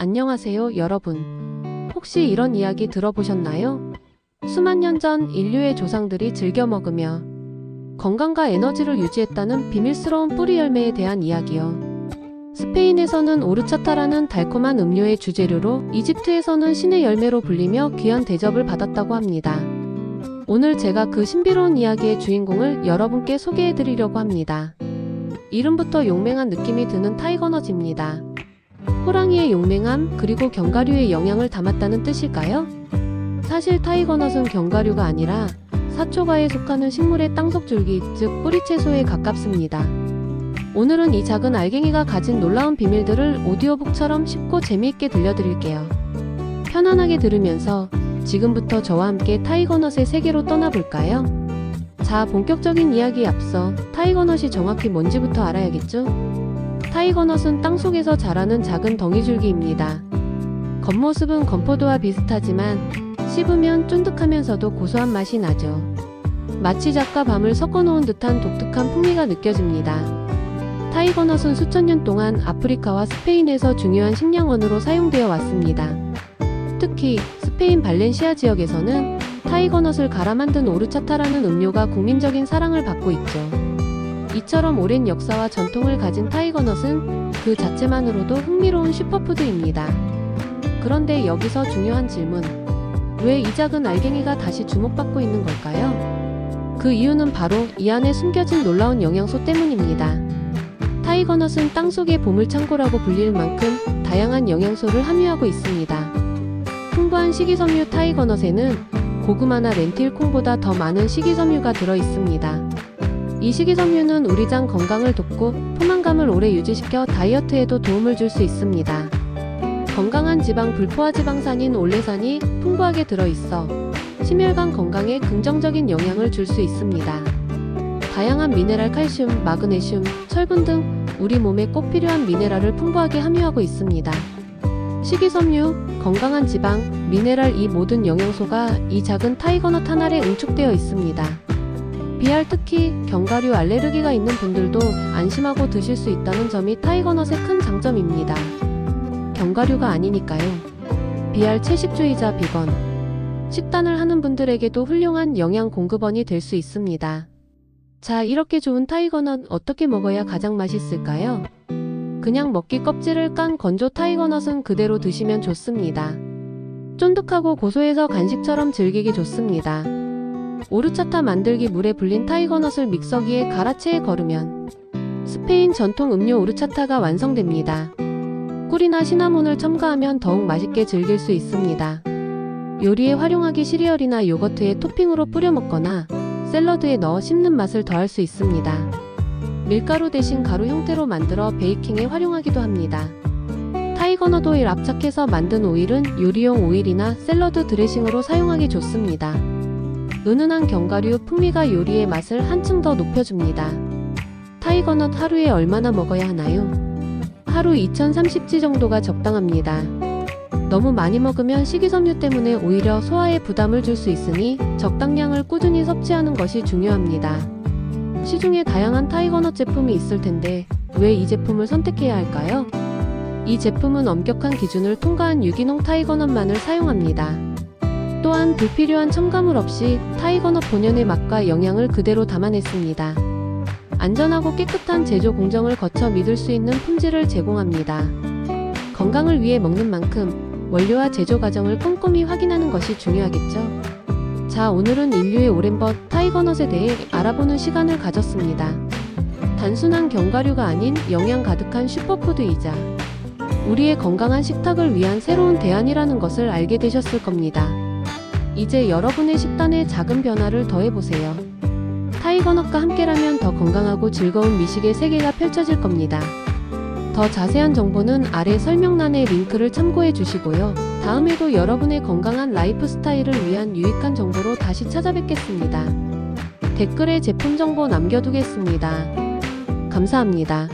안녕하세요, 여러분. 혹시 이런 이야기 들어보셨나요? 수만 년 전 인류의 조상들이 즐겨 먹으며 건강과 에너지를 유지했다는 비밀스러운 뿌리 열매에 대한 이야기요. 스페인에서는 오르차타라는 달콤한 음료의 주재료로 이집트에서는 신의 열매로 불리며 귀한 대접을 받았다고 합니다. 오늘 제가 그 신비로운 이야기의 주인공을 여러분께 소개해 드리려고 합니다. 이름부터 용맹한 느낌이 드는 타이거너즈입니다. 호랑이의 용맹함 그리고 견과류의 영양을 담았다는 뜻일까요? 사실 타이거넛은 견과류가 아니라 사초가에 속하는 식물의 땅속줄기, 즉 뿌리채소에 가깝습니다. 오늘은 이 작은 알갱이가 가진 놀라운 비밀들을 오디오북처럼 쉽고 재미있게 들려드릴게요. 편안하게 들으면서 지금부터 저와 함께 타이거넛의 세계로 떠나볼까요? 자, 본격적인 이야기에 앞서 타이거넛이 정확히 뭔지부터 알아야겠죠? 타이거넛은 땅속에서 자라는 작은 덩이줄기입니다. 겉모습은 건포도와 비슷하지만 씹으면 쫀득하면서도 고소한 맛이 나죠. 마치 잣과 밤을 섞어놓은 듯한 독특한 풍미가 느껴집니다. 타이거넛은 수천 년 동안 아프리카와 스페인에서 중요한 식량원으로 사용되어 왔습니다. 특히 스페인 발렌시아 지역에서는 타이거넛을 갈아 만든 오르차타라는 음료가 국민적인 사랑을 받고 있죠. 이처럼 오랜 역사와 전통을 가진 타이거넛은 그 자체만으로도 흥미로운 슈퍼푸드입니다. 그런데 여기서 중요한 질문. 왜 이 작은 알갱이가 다시 주목받고 있는 걸까요? 그 이유는 바로 이 안에 숨겨진 놀라운 영양소 때문입니다. 타이거넛은 땅속의 보물창고라고 불릴 만큼 다양한 영양소를 함유하고 있습니다. 풍부한 식이섬유 타이거넛에는 고구마나 렌틸 콩보다 더 많은 식이섬유가 들어 있습니다. 이 식이섬유는 우리 장 건강을 돕고 포만감을 오래 유지시켜 다이어트에도 도움을 줄 수 있습니다. 건강한 지방 불포화 지방산인 올레산이 풍부하게 들어있어 심혈관 건강에 긍정적인 영향을 줄 수 있습니다. 다양한 미네랄 칼슘, 마그네슘, 철분 등 우리 몸에 꼭 필요한 미네랄을 풍부하게 함유하고 있습니다. 식이섬유, 건강한 지방, 미네랄 이 모든 영양소가 이 작은 타이거넛 한 알에 응축되어 있습니다. 비알 특히 견과류 알레르기가 있는 분들도 안심하고 드실 수 있다는 점이 타이거넛의 큰 장점입니다. 견과류가 아니니까요. 비알 채식주의자 비건. 식단을 하는 분들에게도 훌륭한 영양 공급원이 될 수 있습니다. 자, 이렇게 좋은 타이거넛 어떻게 먹어야 가장 맛있을까요? 그냥 먹기 껍질을 깐 건조 타이거넛은 그대로 드시면 좋습니다. 쫀득하고 고소해서 간식처럼 즐기기 좋습니다. 오르차타 만들기 물에 불린 타이거넛을 믹서기에 갈아채에 거르면 스페인 전통 음료 오르차타가 완성됩니다. 꿀이나 시나몬을 첨가하면 더욱 맛있게 즐길 수 있습니다. 요리에 활용하기 시리얼이나 요거트에 토핑으로 뿌려 먹거나 샐러드에 넣어 씹는 맛을 더할 수 있습니다. 밀가루 대신 가루 형태로 만들어 베이킹에 활용하기도 합니다. 타이거넛 오일 압착해서 만든 오일은 요리용 오일이나 샐러드 드레싱으로 사용하기 좋습니다. 은은한 견과류 풍미가 요리의 맛을 한층 더 높여줍니다. 타이거넛 하루에 얼마나 먹어야 하나요? 하루 2030지 정도가 적당합니다. 너무 많이 먹으면 식이섬유 때문에 오히려 소화에 부담을 줄 수 있으니 적당량을 꾸준히 섭취하는 것이 중요합니다. 시중에 다양한 타이거넛 제품이 있을 텐데 왜 이 제품을 선택해야 할까요? 이 제품은 엄격한 기준을 통과한 유기농 타이거넛만을 사용합니다. 또한 불필요한 첨가물 없이 타이거넛 본연의 맛과 영양을 그대로 담아냈습니다. 안전하고 깨끗한 제조 공정을 거쳐 믿을 수 있는 품질을 제공합니다. 건강을 위해 먹는 만큼 원료와 제조 과정을 꼼꼼히 확인하는 것이 중요하겠죠. 자, 오늘은 인류의 오랜 벗 타이거넛에 대해 알아보는 시간을 가졌습니다. 단순한 견과류가 아닌 영양 가득한 슈퍼푸드이자 우리의 건강한 식탁을 위한 새로운 대안이라는 것을 알게 되셨을 겁니다. 이제 여러분의 식단에 작은 변화를 더해보세요. 타이거넛과 함께라면 더 건강하고 즐거운 미식의 세계가 펼쳐질 겁니다. 더 자세한 정보는 아래 설명란의 링크를 참고해 주시고요. 다음에도 여러분의 건강한 라이프 스타일을 위한 유익한 정보로 다시 찾아뵙겠습니다. 댓글에 제품 정보 남겨두겠습니다. 감사합니다.